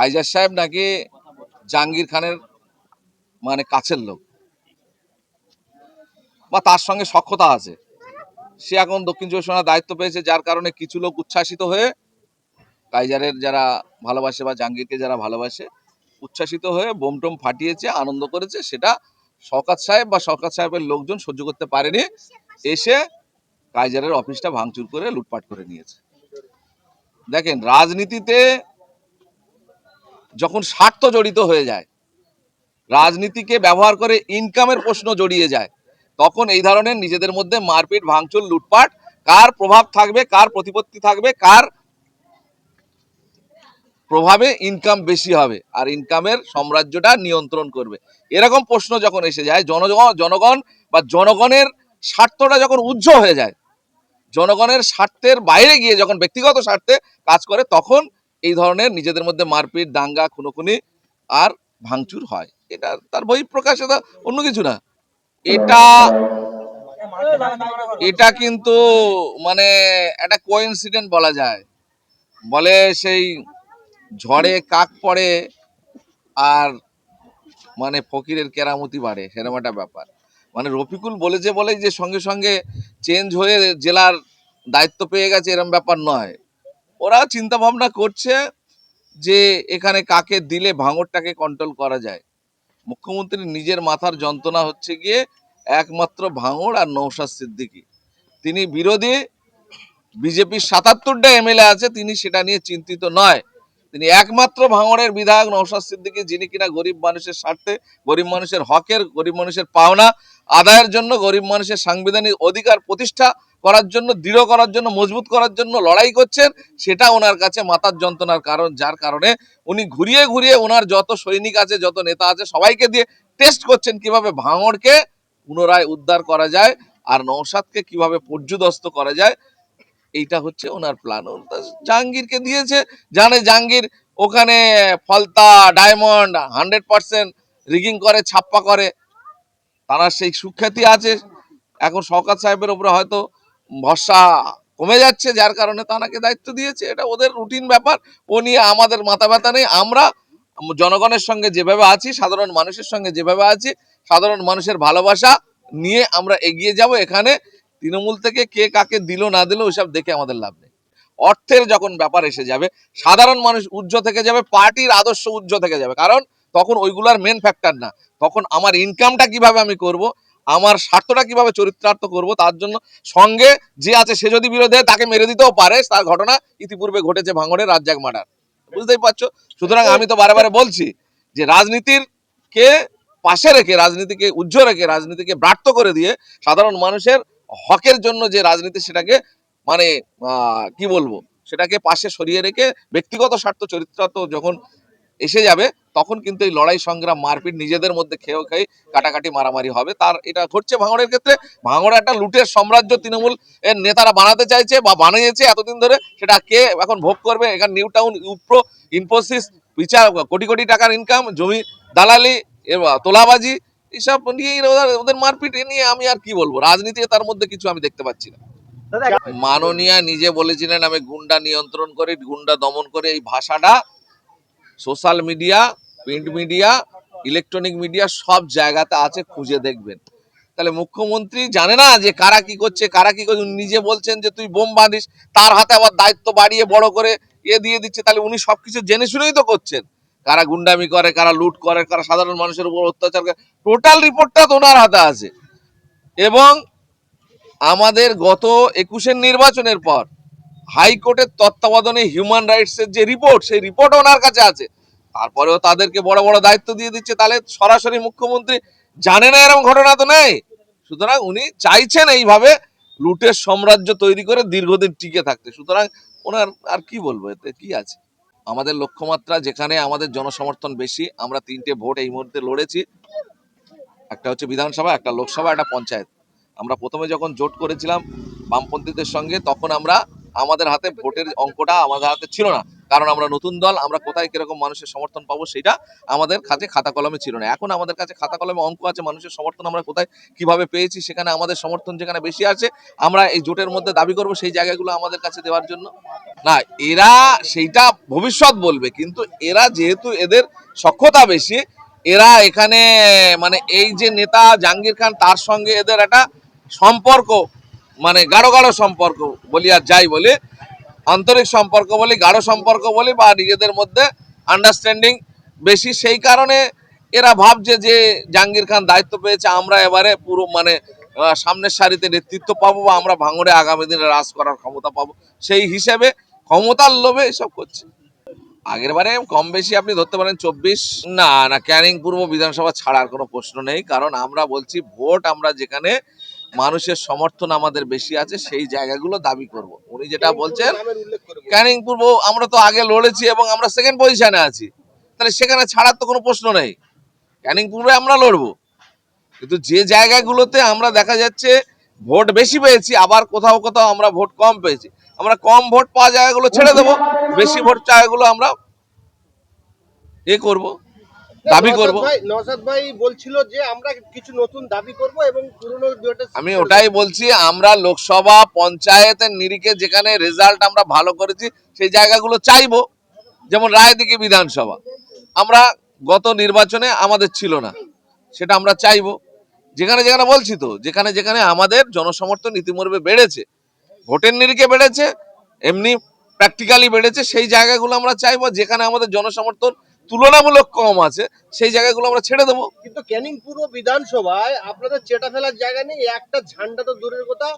Kaiser সাহেব নাকি জাহাঙ্গীর খানের মানে কাছের লোক। বা তার সঙ্গে সক্ষতা আছে। সে এখন দক্ষিণ চব্বিশ পরগনার দায়িত্ব পেয়েছে, যার কারণে কিছু লোক উচ্ছ্বাসিত হয়ে কাইজারের যারা ভালোবাসে বা জাহাঙ্গীরকে যারা ভালোবাসে, উচ্ছ্বাসিত হয়ে বোমটোম ফাটিয়েছে, আনন্দ করেছে, সেটা শওকাত সাহেব বা শওকাত সাহেবের লোকজন সহ্য করতে পারেনি। এসে কাইজারের অফিসটা ভাঙচুর করে লুটপাট করে নিয়েছে। দেখেন, রাজনীতিতে যখন স্বার্থ জড়িত হয়ে যায়, রাজনীতিকে ব্যবহার করে ইনকামের প্রশ্ন জড়িয়ে যায়, তখন এই ধরনের নিজেদের মধ্যে মারপিট, ভাঙচুর, লুটপাট, কার প্রভাব থাকবে, কার প্রতিপত্তি থাকবে, কার প্রভাবে ইনকাম বেশি হবে আর ইনকামের সাম্রাজ্যটা নিয়ন্ত্রণ করবে। এরকম প্রশ্ন যখন এসে যায় জনগণ জনগণ বা জনগণের স্বার্থটা যখন উজ্জ্বল হয়ে যায়, জনগণের স্বার্থের বাইরে গিয়ে যখন ব্যক্তিগত স্বার্থে কাজ করে, তখন এই ধরনের নিজেদের মধ্যে মারপিট, দাঙ্গা, খুনোখুনি আর ভাঙচুর হয়। এটা তার বই প্রকাশ অন্য কিছু না। এটা এটা কিন্তু মানে একটা কোইন্সিডেন্ট বলা যায়। বলে সেই ঝড়ে কাক পড়ে আর মানে ফকিরের কেরামতি বাড়ে, সেরকম একটা ব্যাপার। মানে রফিকুল বলেছে বলেই যে সঙ্গে সঙ্গে চেঞ্জ হয়ে জেলার দায়িত্ব পেয়ে গেছে, এরম ব্যাপার নয়। ওরা চিন্তা ভাবনা করছে যে এখানে কাকে দিলে ভাঙরটাকে কন্ট্রোল করা যায়। মুখ্যমন্ত্রীর নিজের মাথার যন্ত্রণা হচ্ছে গিয়ে একমাত্র ভাঙড় আর নৌশাদ সিদ্দিকী। তিনি বিরোধী, বিজেপির সাতাত্তরটা এমএলএ আছে, তিনি সেটা নিয়ে চিন্তিত নয়। তিনি একমাত্র ভাঙড়ের বিধায়ক নৌশাদ সিদ্দিকী, যিনি কিনা গরিব মানুষের স্বার্থে, গরিব মানুষের হকের, গরিব মানুষের পাওনা, আদায়ের জন্য গরিব মানুষের সাংবিধানিক অধিকার প্রতিষ্ঠা করার জন্য, দৃঢ় করার জন্য, মজবুত করার জন্য লড়াই করছেন, সেটা ওনার কাছে মাথার যন্ত্রণার কারণ, যার কারণে উনি ঘুরিয়ে ঘুরিয়ে ওনার যত সৈনিক আছে, যত নেতা আছে, সবাইকে দিয়ে টেস্ট করছেন কীভাবে ভাঙড়কে পুনরায় উদ্ধার করা যায় আর নৌসাদকে কীভাবে পর্যুদস্ত করা যায়, এইটা হচ্ছে ওনার প্ল্যান জাহাঙ্গীরকে দিয়েছে, জানে জাহাঙ্গীর ওখানে Falta Diamond hundred percent rigging করে, ছাপ্পা করে, তারা সেই সুখ্যাতি আছে। এখন শওকাত সাহেবের উপরে হয়তো ভরসা কমে যাচ্ছে, যার কারণে তানাকে দায়িত্ব দিয়েছে। এটা ওদের রুটিন ব্যাপার। ও নিয়ে আমাদের মাথা ব্যথা নেই। আমরা জনগণের সঙ্গে যেভাবে আছি, সাধারণ মানুষের সঙ্গে যেভাবে আছি, সাধারণ মানুষের ভালোবাসা নিয়ে আমরা এগিয়ে যাব এখানে। তৃণমূল থেকে কে কাকে দিল, না দিল, ওইসব দেখে আমাদের লাভ নেই। অর্থের যখন ব্যাপার এসে যাবে, সাধারণ মানুষ উজ্জ্ব থেকে যাবে, পার্টির আদর্শ উজ্জ্ব থেকে যাবে। কারণ তখন ওইগুলার মেন ফ্যাক্টর না। তখন আমার ইনকামটা কীভাবে আমি করব? আমার স্বার্থটা কীভাবে চরিত্রার্থ করব, তার জন্য সঙ্গে যে আছে সে যদি বিরোধী তাকে মেরে দিতেও পারে। তার ঘটনা ইতিপূর্বে ঘটেছে ভাঙড়ের রাজ্জাক মার্ডার। বুঝতেই পারছ? সুতরাং আমি তো বারে বারে বলছি যে রাজনীতির কে পাশে রেখে, রাজনীতিকে উজ্জ্বল রেখে, রাজনীতিকে ব্রাত্য করে দিয়ে সাধারণ মানুষের হকের জন্য যে রাজনীতি সেটাকে মানে কি বলব? সেটাকে পাশে সরিয়ে রেখে ব্যক্তিগত স্বার্থ চরিত্রার্থ যখন এসে যাবে তখন কিন্তু এই লড়াই সংগ্রাম মারপিট নিজেদের মধ্যে খেয়েও খেয়ে কাটাকাটি মারামারি হবে। তার এটা ঘটছে ভাঙড়ের ক্ষেত্রে। ভাঙড় একটা লুটের সাম্রাজ্য তৃণমূল এর নেতারা বানাতে চাইছে বা বানিয়েছে এতদিন ধরে। সেটা কে এখন ভোগ করবে? এখানে নিউ টাউন ইউপ্রো ইনফোসিস বিচার কোটি কোটি টাকার ইনকাম জমি দালালি এবার তোলাবাজি এসব নিয়ে ওদের ওদের মারপিট এ নিয়ে আমি আর কি বলব? রাজনীতি তার মধ্যে কিছু আমি দেখতে পাচ্ছি না। মাননীয়া নিজে বলেছিলেন আমি গুন্ডা নিয়ন্ত্রণ করি গুন্ডা দমন করে এই ভাষাটা social media, print media, electronic media সব জায়গাতে আছে, খুঁজে দেখবেন। তাহলে মুখ্যমন্ত্রী জানে না যে কারা কি করছে, কারা কি করছে নিজে বলছেন যে তুই বোম বাঁধিস, তার হাতে আবার দায়িত্ব বাড়িয়ে বড় করে এ দিয়ে দিচ্ছে, তাহলে উনি সবকিছু জেনে শুনেই তো করছেন। কারা গুন্ডামি করে, কারা লুট করে, কারা সাধারণ মানুষের উপর অত্যাচার করে, টোটাল রিপোর্টটা তো ওনার হাতে আছে। এবং আমাদের গত একুশের নির্বাচনের পর হাইকোর্টের তত্ত্বাবধানে হিউম্যান রাইটসের যে রিপোর্ট সেই রিপোর্ট ওনার কাছে আছে। তারপরেও তাদেরকে বড় বড় দায়িত্ব দিয়ে দিচ্ছে। তাহলে সরাসরি মুখ্যমন্ত্রী জানে না এরকম ঘটনা তো নেই। সুতরাং উনি চাইছেন এইভাবে লুটের সাম্রাজ্য তৈরি করে দীর্ঘদিন টিকে থাকতে। সুতরাং ওনার আর কি বলব, এতে কি আছে? আমাদের লক্ষ্যমাত্রা যেখানে আমাদের জনসমর্থন বেশি, আমরা তিনটে ভোট এই মুহূর্তে লড়েছি। একটা হচ্ছে বিধানসভা, একটা লোকসভা, একটা পঞ্চায়েত। আমরা প্রথমে যখন জোট করেছিলাম বামপন্থীদের সঙ্গে, তখন আমরা আমাদের হাতে ভোটের অঙ্কটা আমাদের হাতে ছিল না। কারণ আমরা নতুন দল, আমরা কোথায় কীরকম মানুষের সমর্থন পাবো সেটা আমাদের কাছে খাতা কলমে ছিল না। এখন আমাদের কাছে খাতা কলমে অঙ্ক আছে, মানুষের সমর্থন আমরা কোথায় কীভাবে পেয়েছি সেখানে আমাদের সমর্থন যেখানে বেশি আছে, আমরা এই জোটের মধ্যে দাবি করব সেই জায়গাগুলো আমাদের কাছে দেওয়ার জন্য। না, এরা সেইটা ভবিষ্যৎ বলবে, কিন্তু এরা যেহেতু এদের সক্ষতা বেশি, এরা এখানে মানে এই যে নেতা জাহাঙ্গীর খান, তার সঙ্গে এদের একটা সম্পর্ক মানে গাঢ় গাঢ় সম্পর্ক বলি আর যাই বলি, আন্তরিক সম্পর্ক বলি, গাঢ় সম্পর্ক বলি বা নিজেদের মধ্যে আন্ডারস্ট্যান্ডিং বেশি। সেই কারণে এরা ভাবছে যে জাহাঙ্গীর খান দায়িত্ব পেয়েছে, আমরা এবারে পুরো মানে সামনের সারিতে নেতৃত্ব পাবো বা আমরা ভাঙড়ে আগামী দিনে রাজ করার ক্ষমতা পাবো। সেই হিসেবে ক্ষমতার লোভে এসব করছে। আগের বারে কম বেশি আপনি ধরতে পারেন চব্বিশ। না না, ক্যানিং পূর্ব বিধানসভা ছাড়ার কোনো প্রশ্ন নেই, কারণ আমরা বলছি ভোট আমরা যেখানে মানুষের সমর্থন আমাদের বেশি আছে, সেই জায়গাগুলো দাবি করব। উনি যেটা বলছেন, ক্যানিং পূর্ব, আমরা তো আগে লড়েছি এবং আমরা সেকেন্ড পজিশনে আছি। তাহলে সেখানে ছাড়ার তো কোনো প্রশ্ন নেই। ক্যানিং পূর্বে আমরা লড়বো। কিন্তু যে জায়গাগুলোতে আমরা দেখা যাচ্ছে ভোট বেশি পেয়েছি, আবার কোথাও কোথাও আমরা ভোট কম পেয়েছি। আমরা কম ভোট পাওয়া জায়গাগুলো ছেড়ে দেবো, বেশি ভোট জায়গাগুলো আমরা এ করব। দাবি করব। ভাই নওশাদ ভাই বলছিল যে আমরা কিছু নতুন দাবি করব এবং পুরনো আমি ওটাই বলছি আমরা লোকসভা পঞ্চায়েতের নিরিখে যেখানে রেজাল্ট আমরা ভালো করেছি সেই জায়গাগুলো চাইব। যেমন রায়দিঘি বিধানসভা। আমরা গত নির্বাচনে আমাদের ছিল না সেটা আমরা চাইব। যেখানে যেখানে বলছি তো যেখানে যেখানে আমাদের জনসমর্থন ইতিমধ্যে বেড়েছে। ভোটের নিরিখে বেড়েছে এমনি প্র্যাকটিক্যালি বেড়েছে সেই জায়গাগুলো আমরা চাইব। যেখানে আমাদের জনসমর্থন তুলনামূলক কম আছে সেই জায়গাগুলো আমরা ছেড়ে দেবো। কিন্তু ক্যানিং পূর্ব বিধানসভায় আপনাদের চেটা ফেলার জায়গা নেই একটা ঝান্ডা তো দূরের কথা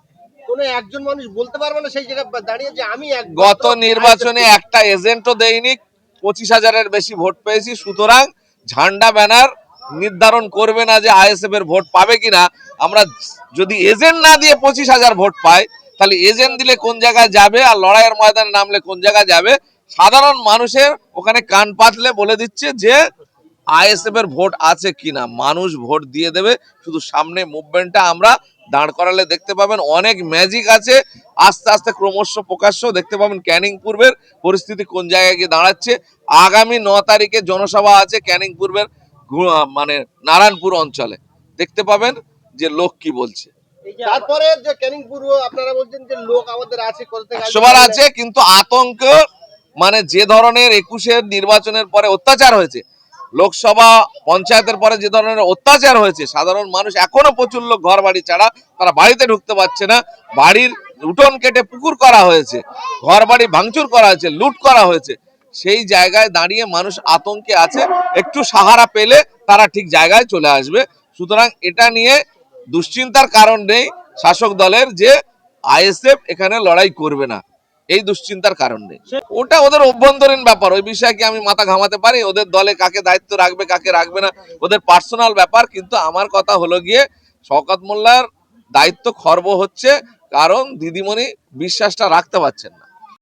কোনো একজন মানুষ বলতে পারবে না সেই জায়গায় দাঁড়িয়ে যে আমি গত নির্বাচনে একটা এজেন্টও দেয়নি পঁচিশ হাজারের বেশি ভোট পেয়েছি সুতরাং ঝান্ডা ব্যানার নির্ধারণ করবে না যে আইএসএফ এর ভোট পাবে কিনা। আমরা যদি এজেন্ট না দিয়ে পঁচিশ হাজার ভোট পাই তাহলে এজেন্ট দিলে কোন জায়গায় যাবে আর লড়াইয়ের ময়দানে নামলে কোন জায়গায় যাবে সাধারণ মানুষের ওখানে কান পাতলে বলে দিচ্ছে যে আইএসএফ এর ভোট আছে কিনা। মানুষ ভোট দিয়ে দেবে। শুধু সামনে মুভমেন্টটা আমরা দাঁড় করালে দেখতে পাবেন অনেক ম্যাজিক আছে। আস্তে আস্তে ক্রমশ প্রকাশ্য দেখতে পাবেন ক্যানিং পূর্বের পরিস্থিতি কোন জায়গায় গিয়ে দাঁড়াচ্ছে। আগামী ন তারিখে জনসভা আছে ক্যানিং পূর্বের মানে নারায়ণপুর অঞ্চলে। দেখতে পাবেন যে লোক কি বলছে। তারপরে যে ক্যানিং পূর্ব আপনারা বলছেন যে লোক আমাদের আছে? একশোবার আছে কিন্তু আতঙ্ক মানে যে ধরনের একুশের নির্বাচনের পরে অত্যাচার হয়েছে, লোকসভা পঞ্চায়েতের পরে যে ধরনের অত্যাচার হয়েছে, সাধারণ মানুষ এখনও প্রচুর লোক ঘর বাড়ি ছাড়া তারা বাড়িতে ঢুকতে পারছে না। বাড়ির উঠোন কেটে পুকুর করা হয়েছে ঘর বাড়ি ভাঙচুর করা হয়েছে, লুট করা হয়েছে। সেই জায়গায় দাঁড়িয়ে মানুষ আতঙ্কে আছে, একটু সাহারা পেলে তারা ঠিক জায়গায় চলে আসবে। সুতরাং এটা নিয়ে দুশ্চিন্তার কারণ নেই শাসক দলের যে আইএসএফ এখানে লড়াই করবে না। এই দুশ্চিন্তার কারণ নেই। ওটা ওদের অভ্যন্তরীণ ব্যাপার। ওই বিষয়ে কি আমি মাথা ঘামাতে পারি? ওদের দলে কাকে দায়িত্ব রাখবে, কাকে রাখবে না? ওদের পার্সোনাল ব্যাপার। কিন্তু আমার কথা হলো গিয়ে, শওকত মোল্লার দায়িত্ব খর্ব হচ্ছে কারণ দিদিমণি বিশ্বাসটা রাখতে পারছেন না।